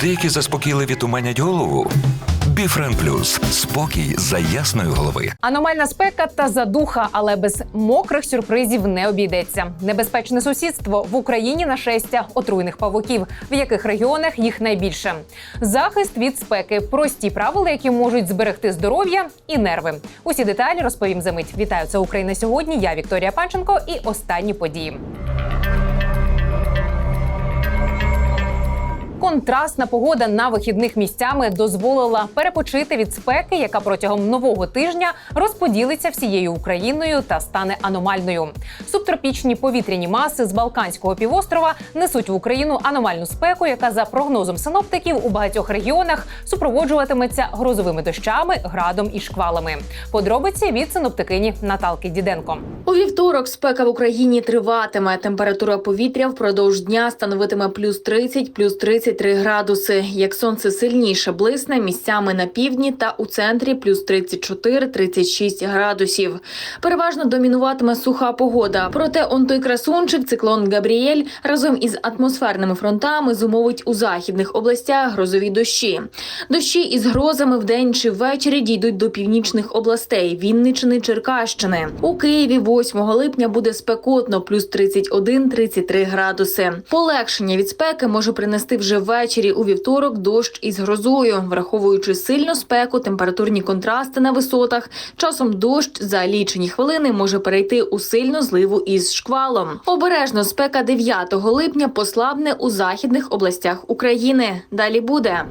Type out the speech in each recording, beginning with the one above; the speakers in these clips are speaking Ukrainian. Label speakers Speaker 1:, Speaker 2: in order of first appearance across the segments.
Speaker 1: Деякі заспокійливі туманять голову. Біфрен Плюс спокій за ясної голови.
Speaker 2: Аномальна спека та задуха, але без мокрих сюрпризів не обійдеться. Небезпечне сусідство в Україні нашестя отруйних павуків, в яких регіонах їх найбільше. Захист від спеки, прості правила, які можуть зберегти здоров'я і нерви. Усі деталі розповім за мить. Вітаю це Україна сьогодні. Я Вікторія Панченко і останні події. Контрастна погода на вихідних місцями дозволила перепочити від спеки, яка протягом нового тижня розподілиться всією Україною та стане аномальною. Субтропічні повітряні маси з Балканського півострова несуть в Україну аномальну спеку, яка за прогнозом синоптиків у багатьох регіонах супроводжуватиметься грозовими дощами, градом і шквалами. Подробиці від синоптикині Наталки Діденко.
Speaker 3: У вівторок спека в Україні триватиме. Температура повітря впродовж дня становитиме плюс 30, плюс 33 градуси. Як сонце сильніше блисне місцями на півдні та у центрі плюс 34-36 градусів. Переважно домінуватиме суха погода. Проте он той красунчик, циклон Габріель, разом із атмосферними фронтами зумовить у західних областях грозові дощі. Дощі із грозами вдень чи ввечері дійдуть до північних областей Вінничини, Черкащини. У Києві 8 липня буде спекотно, плюс 31-33 градуси. Полегшення від спеки може принести вже ввечері у вівторок дощ із грозою, враховуючи сильну спеку, температурні контрасти на висотах. Часом дощ за лічені хвилини може перейти у сильну зливу із шквалом. Обережно спека 9 липня послабне у західних областях України. Далі буде.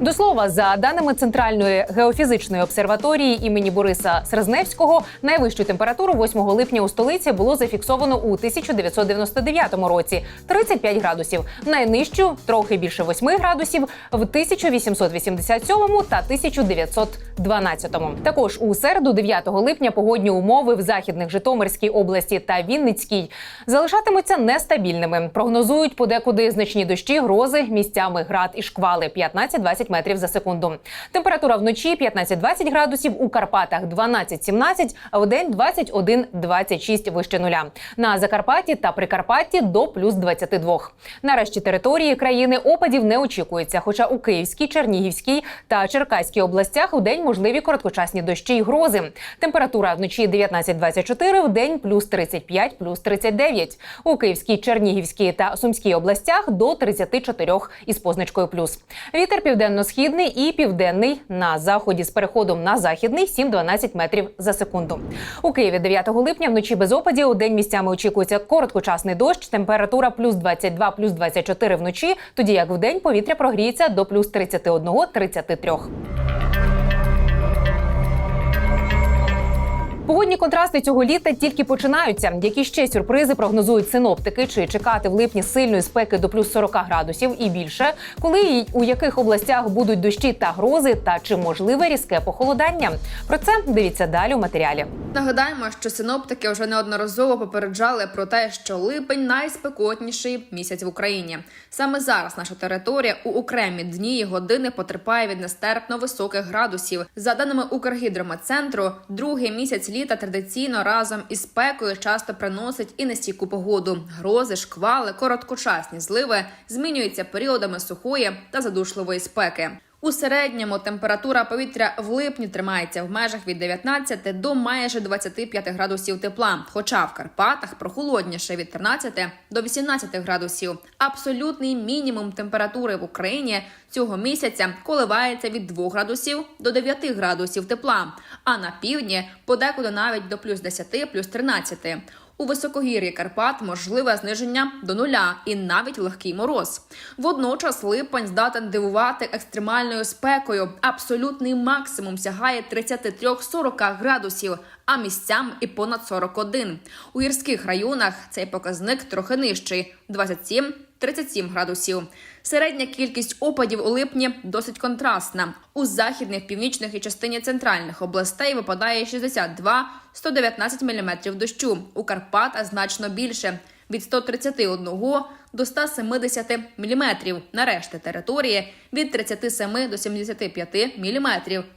Speaker 2: До слова, за даними Центральної геофізичної обсерваторії імені Бориса Срезневського, найвищу температуру 8 липня у столиці було зафіксовано у 1999 році 35 градусів. Найнижчу трохи більше 8 градусів в 1887 та 1912. Також у середу, 9 липня, погодні умови в західних Житомирській області та Вінницькій залишатимуться нестабільними. Прогнозують подекуди значні дощі, грози, місцями град і шквали 15-20 метрів за секунду. Температура вночі 15-20 градусів, у Карпатах 12-17, а в день 21-26 вище нуля. На Закарпатті та Прикарпатті до плюс 22. Нарешті території країни опадів не очікується. Хоча у Київській, Чернігівській та Черкаській областях у день можливі короткочасні дощі й грози. Температура вночі 19-24, в день плюс 35, плюс 39. У Київській, Чернігівській та Сумській областях до 34 із позначкою плюс. Вітер південно-східний і південний на заході з переходом на західний 7-12 метрів за секунду. У Києві 9 липня вночі без опадів. У день місцями очікується короткочасний дощ. Температура плюс 22, плюс 24 вночі. Тоді як в день повітря прогріється до плюс 31-33. Погодні контрасти цього літа тільки починаються. Які ще сюрпризи прогнозують синоптики? Чи чекати в липні сильної спеки до плюс 40 градусів і більше? Коли і у яких областях будуть дощі та грози, та чи можливе різке похолодання? Про це дивіться далі у матеріалі.
Speaker 4: Нагадаємо, що синоптики вже неодноразово попереджали про те, що липень найспекотніший місяць в Україні. Саме зараз наша територія у окремі дні і години потерпає від нестерпно високих градусів. За даними Укргідрометцентру, другий місяць літа традиційно разом із спекою часто приносить і нестійку погоду. Грози, шквали, короткочасні зливи змінюються періодами сухої та задушливої спеки. У середньому температура повітря в липні тримається в межах від 19 до майже 25 градусів тепла. Хоча в Карпатах прохолодніше від 13 до 18 градусів. Абсолютний мінімум температури в Україні цього місяця коливається від 2 градусів до 9 градусів тепла. А на півдні подекуди навіть до плюс 10, плюс 13. У високогір'ї Карпат можливе зниження до нуля і навіть легкий мороз. Водночас липень здатен дивувати екстремальною спекою. Абсолютний максимум сягає 33-40 градусів, а місцям і понад 41. У гірських районах цей показник трохи нижчий 27 37 градусів. Середня кількість опадів у липні досить контрастна. У західних, північних і частині центральних областей випадає 62-119 мм дощу. У Карпатах значно більше від 131 до 170 мм. На решті території від 37 до 75 мм.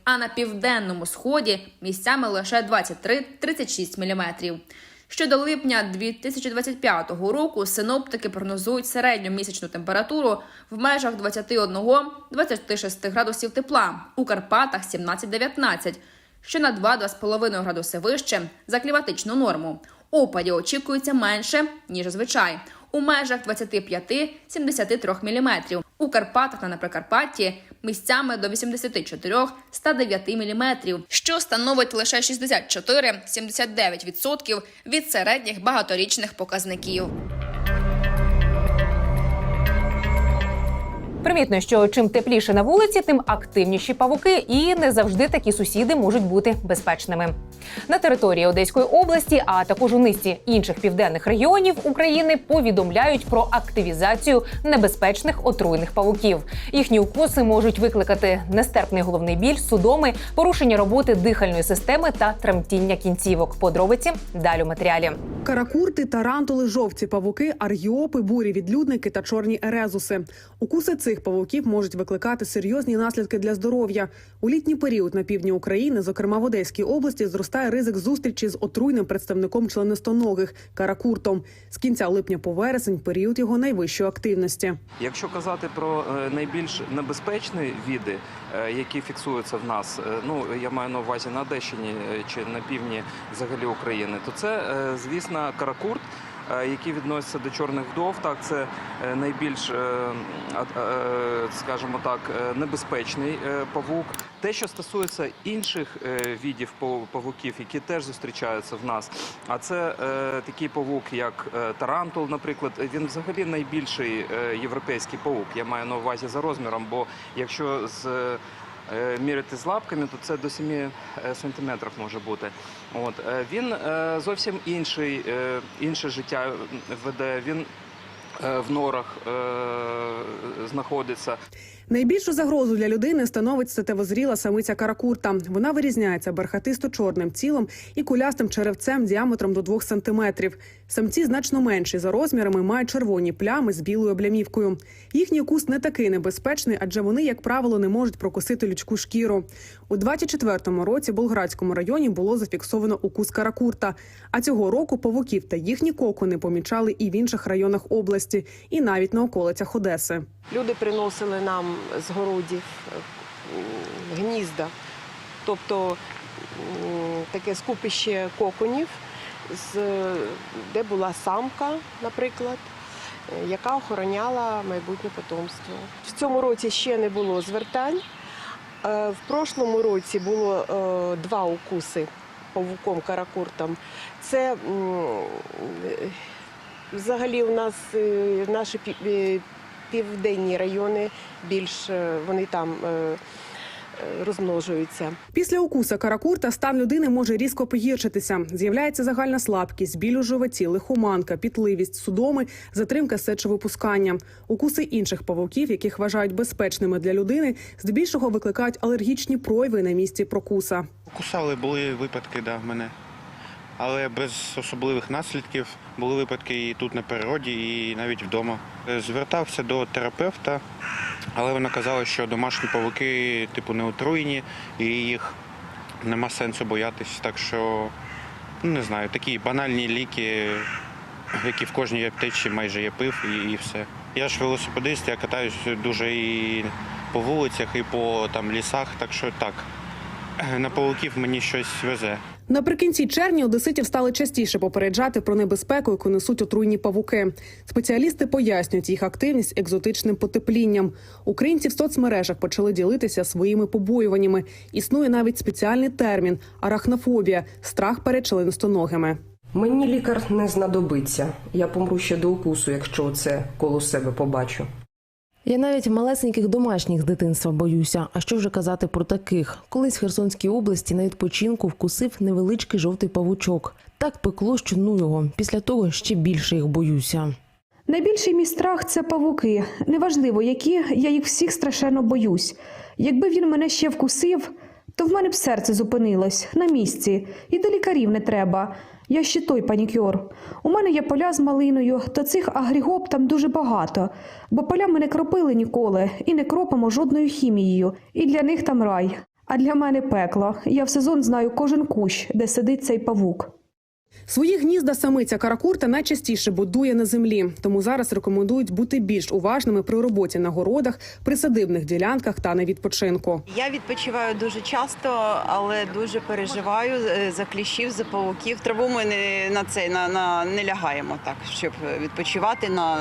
Speaker 4: А на південному сході місцями лише 23-36 мм. Що до липня 2025 року синоптики прогнозують середню місячну температуру в межах 21-26 градусів тепла, у Карпатах 17-19, що на 2-2,5 градуси вище за кліматичну норму. Опадів очікується менше, ніж зазвичай, у межах 25-73 мм. У Карпатах та на Прикарпатті місцями до 84-109 мм, що становить лише 64-79% від середніх багаторічних показників.
Speaker 2: Примітно, що чим тепліше на вулиці, тим активніші павуки, і не завжди такі сусіди можуть бути безпечними. На території Одеської області, а також у низці інших південних регіонів України повідомляють про активізацію небезпечних отруйних павуків. Їхні укуси можуть викликати нестерпний головний біль, судоми, порушення роботи дихальної системи та тремтіння кінцівок. Подробиці далі у матеріалі.
Speaker 5: Каракурти, тарантули, жовті павуки, аргіопи, бурі відлюдники та чорні ерезуси. Укуси цих павуків можуть викликати серйозні наслідки для здоров'я. У літній період на півдні України, зокрема в Одеській області, зростає ризик зустрічі з отруйним представником членистоногих каракуртом. З кінця липня по вересень період його найвищої активності.
Speaker 6: Якщо казати про е, найбільш небезпечні види, е, які фіксуються в нас, е, ну я маю на увазі на Одещині чи на півдні взагалі України, то це, звісно, каракурт. Е, Які відносяться до чорних вдов, так це е, найбільш, е, скажімо так, небезпечний павук. Те, що стосується інших пав- павуків, які теж зустрічаються в нас, а це такий павук, як тарантул, наприклад, він взагалі найбільший європейський павук. Я маю на увазі за розміром, бо якщо з міряти з лапками, то це до 7 е, сантиметрів може бути. От е, він е, зовсім інший, е, інше життя веде. Він е, в норах е, знаходиться.
Speaker 5: Найбільшу загрозу для людини становить статевозріла самиця каракурта. Вона вирізняється бархатисто-чорним тілом і кулястим черевцем діаметром до 2 сантиметрів. Самці значно менші за розмірами, мають червоні плями з білою облямівкою. Їхній укус не такий небезпечний, адже вони, як правило, не можуть прокусити людську шкіру. У 24-му році в Болградському районі було зафіксовано укус каракурта. А цього року павуків та їхні кокони помічали і в інших районах області, і навіть на околицях Одеси.
Speaker 7: Люди приносили нам з городів е, гнізда, тобто таке скупище коконів, де була самка, наприклад, е, яка охороняла майбутнє потомство. В цьому році ще не було звертань. Е, В прошлому році було два укуси павуком каракуртом. Це взагалі у нас наші південні райони більш е, вони там е, е, розмножуються.
Speaker 5: Після укуса каракурта стан людини може різко погіршитися. З'являється загальна слабкість, біль у животі, лихоманка, пітливість, судоми, затримка сечовипускання. Укуси інших павуків, яких вважають безпечними для людини, здебільшого викликають алергічні прояви на місці прокуса.
Speaker 8: Кусали, були випадки, да, в мене. Але без особливих наслідків були випадки і тут на природі, і навіть вдома. Е, Звертався до терапевта, але вона казала, що домашні павуки типу не отруєні і їх нема сенсу боятись. Так що, ну не знаю, такі банальні ліки, які в кожній аптечці майже є пив і, і все. Я ж велосипедист, я катаюсь дуже і по вулицях, і по там лісах, так що так. На павуків мені щось везе.
Speaker 5: Наприкінці червня одеситів стали частіше попереджати про небезпеку, яку несуть отруйні павуки. Спеціалісти пояснюють їх активність екзотичним потеплінням. Українці в соцмережах почали ділитися своїми побоюваннями. Існує навіть спеціальний термін арахнофобія страх перед членистоногими.
Speaker 9: Мені лікар не знадобиться. Я помру ще до укусу, якщо це коло себе побачу.
Speaker 10: Я навіть малесеньких домашніх з дитинства боюся. А що вже казати про таких? Колись в Херсонській області на відпочинку вкусив невеличкий жовтий павучок. Так пекло, що ну його. Після того ще більше їх боюся.
Speaker 11: Найбільший мій страх це павуки. Неважливо, які, я їх всіх страшенно боюсь. Якби він мене ще вкусив, то в мене б серце зупинилось на місці, і до лікарів не треба. Я ще той панікюр. У мене є поля з малиною, то цих агрігоп там дуже багато, бо поля ми не кропили ніколи і не кропимо жодною хімією, і для них там рай. А для мене пекло. Я в сезон знаю кожен кущ, де сидить цей павук.
Speaker 5: Свої гнізда самиця каракурта найчастіше будує на землі, тому зараз рекомендують бути більш уважними при роботі на городах, присадибних ділянках та на відпочинку.
Speaker 12: Я відпочиваю дуже часто, але дуже переживаю е, за кліщів, за павуків. Траву ми не на це на, на не лягаємо так, щоб відпочивати на,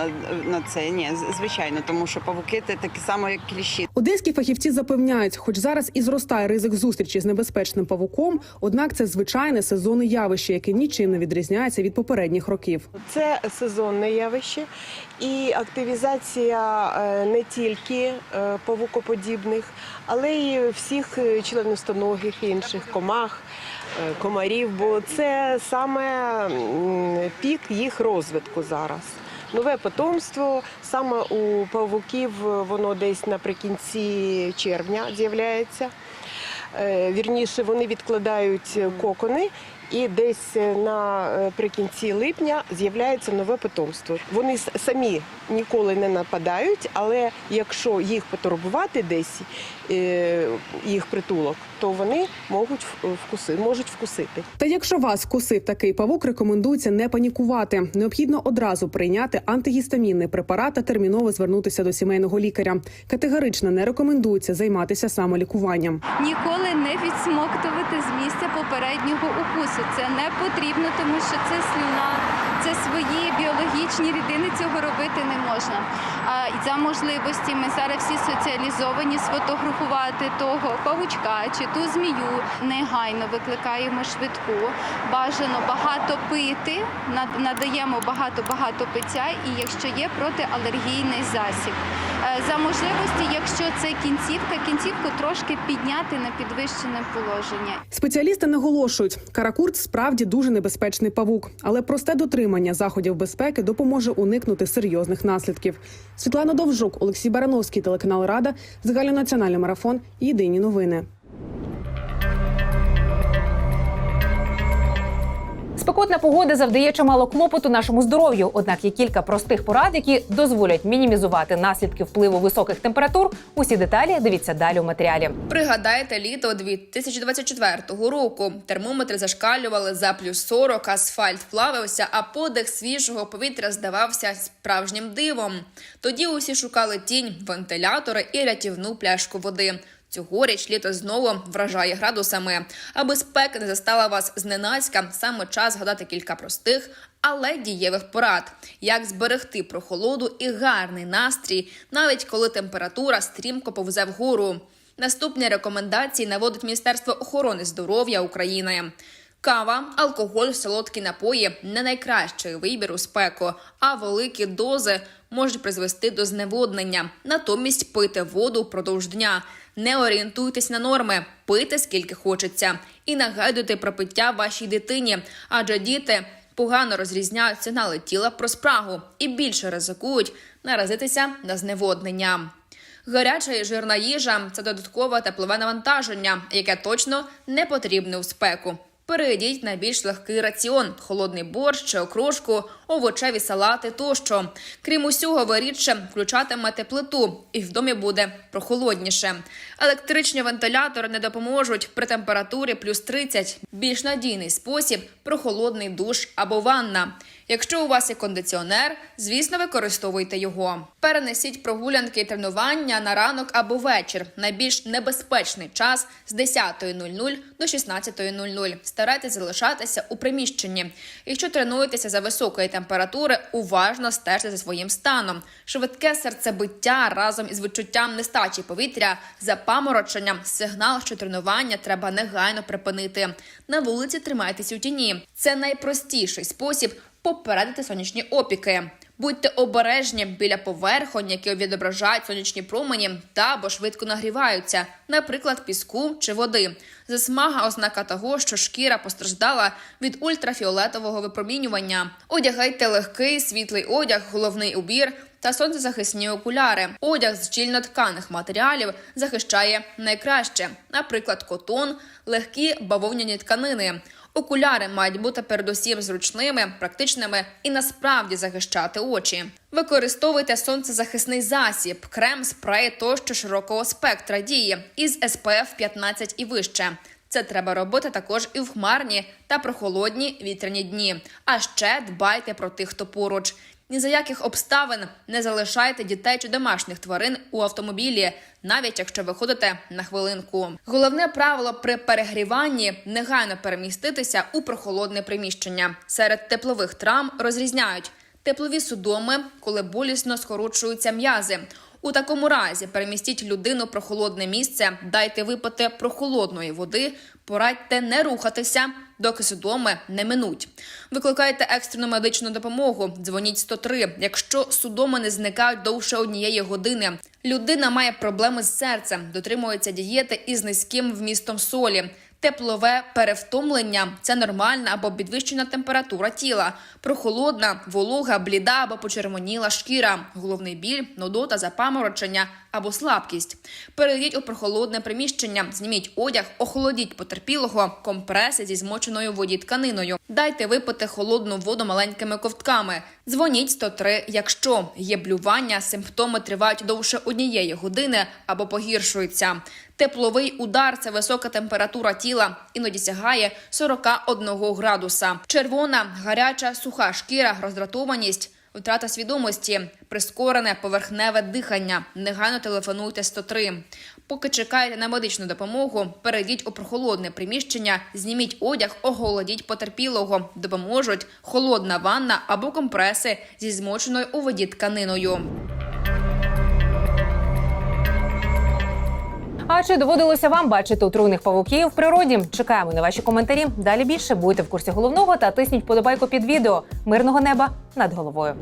Speaker 12: на це. Ні, звичайно, тому що павуки це такі само, як кліщі.
Speaker 5: Одеські фахівці запевняють, хоч зараз і зростає ризик зустрічі з небезпечним павуком, однак це звичайне сезонне явище, яке нічим не відрізняється від попередніх років.
Speaker 7: Це сезонне явище і активізація е, не тільки е, павукоподібних, але й всіх е, членистоногих і інших комах, комарів, бо це саме пік їх розвитку зараз. Нове потомство саме у павуків воно десь наприкінці червня з'являється. Вірніше, вони відкладають кокони, і десь е, наприкінці липня з'являється нове потомство. Вони самі ніколи не нападають, але якщо їх потурбувати десь е, їх притулок, то вони можуть вкуси, можуть вкусити.
Speaker 5: Та якщо вас вкусив такий павук, рекомендується не панікувати. Необхідно одразу прийняти антигістамінний препарат та терміново звернутися до сімейного лікаря. Категорично не рекомендується займатися самолікуванням.
Speaker 13: Ніколи не відсмоктувати з місця попереднього укусу. Це не потрібно, тому що це слюна, це свої біологічні рідини. Цього робити не можна. А і за можливості ми зараз всі соціалізовані сфотографувати того павучка чи ту змію. Негайно викликаємо швидку. Бажано багато пити, над- надаємо багато багато пиття, і якщо є протиалергійний засіб. Е, За можливості, якщо це кінцівка, кінцівку трошки підняти на підвищене положення.
Speaker 5: Спеціалісти наголошують, каракурт справді дуже небезпечний павук, але просте дотримання заходів безпеки допоможе уникнути серйозних наслідків. Світлана Довжук, Олексій Барановський, телеканал Рада, загальнонаціональний марафон. Єдині новини.
Speaker 2: Спекотна погода завдає чимало клопоту нашому здоров'ю. Однак є кілька простих порад, які дозволять мінімізувати наслідки впливу високих температур. Усі деталі дивіться далі у матеріалі.
Speaker 4: Пригадайте літо 2024 року. Термометри зашкалювали за плюс 40, асфальт плавився, а подих свіжого повітря здавався справжнім дивом. Тоді усі шукали тінь, вентилятори і рятівну пляшку води. Цьогоріч літо знову вражає градусами. Аби спека не застала вас зненацька, саме час згадати кілька простих, але дієвих порад, як зберегти прохолоду і гарний настрій, навіть коли температура стрімко повзе вгору. Наступні рекомендації наводить Міністерство охорони здоров'я України. Кава, алкоголь, солодкі напої не найкращий вибір у спеку, а великі дози можуть призвести до зневоднення. Натомість пийте воду впродовж дня. Не орієнтуйтесь на норми, пийте скільки хочеться, і нагадуйте про пиття вашій дитині, адже діти погано розрізняють сигнали тіла про спрагу і більше ризикують наразитися на зневоднення. Гаряча і жирна їжа це додаткове теплове навантаження, яке точно не потрібне у спеку. Перейдіть на більш легкий раціон, холодний борщ чи окрошку, овочеві салати тощо. Крім усього, ви рідше включатимете плиту, і в домі буде прохолодніше. Електричні вентилятори не допоможуть при температурі плюс 30. Більш надійний спосіб прохолодний душ або ванна. Якщо у вас є кондиціонер, звісно, використовуйте його. Перенесіть прогулянки і тренування на ранок або вечір. Найбільш небезпечний час з 10.00 до 16.00. Старайтесь залишатися у приміщенні. Якщо тренуєтеся за високої температури, уважно стежте за своїм станом. Швидке серцебиття разом із відчуттям нестачі повітря, запамороченням – сигнал, що тренування треба негайно припинити. На вулиці тримайтесь у тіні. Це найпростіший спосіб попередити сонячні опіки. Будьте обережні біля поверхонь, які відображають сонячні промені та або швидко нагріваються, наприклад, піску чи води. Засмага ознака того, що шкіра постраждала від ультрафіолетового випромінювання. Одягайте легкий світлий одяг, головний убір та сонцезахисні окуляри. Одяг з щільнотканих матеріалів захищає найкраще, наприклад, котон, легкі бавовняні тканини. Окуляри мають бути передусім зручними, практичними і насправді захищати очі. Використовуйте сонцезахисний засіб, крем, спрей тощо широкого спектра дії із SPF 15 і вище. Це треба робити також і в хмарні та прохолодні вітряні дні. А ще дбайте про тих, хто поруч. Ні за яких обставин не залишайте дітей чи домашніх тварин у автомобілі, навіть якщо ви ходите на хвилинку. Головне правило при перегріванні негайно переміститися у прохолодне приміщення. Серед теплових травм розрізняють теплові судоми, коли болісно скорочуються м'язи. У такому разі перемістіть людину в прохолодне місце, дайте випити прохолодної води, порадьте не рухатися, доки судоми не минуть. Викликайте екстрену медичну допомогу, дзвоніть 103, якщо судоми не зникають довше однієї години. Людина має проблеми з серцем, дотримується дієти із низьким вмістом солі. Теплове перевтомлення це нормальна або підвищена температура тіла, прохолодна, волога, бліда або почервоніла шкіра, головний біль, нудота, запаморочення або слабкість. Перейдіть у прохолодне приміщення, зніміть одяг, охолодіть потерпілого, компреси зі змоченою воді тканиною. Дайте випити холодну воду маленькими ковтками. Дзвоніть 103, якщо є блювання, симптоми тривають довше однієї години або погіршуються. Тепловий удар це висока температура тіла, іноді сягає 41 градуса. Червона, гаряча, суха шкіра, роздратованість. Втрата свідомості, прискорене поверхневе дихання. Негайно телефонуйте 103. Поки чекаєте на медичну допомогу, перейдіть у прохолодне приміщення, зніміть одяг, оголодіть потерпілого. Допоможуть холодна ванна або компреси зі змоченою у воді тканиною.
Speaker 2: А чи доводилося вам бачити отруйних павуків в природі? Чекаємо на ваші коментарі. Далі більше будьте в курсі головного та тисніть подобайку під відео. Мирного неба над головою.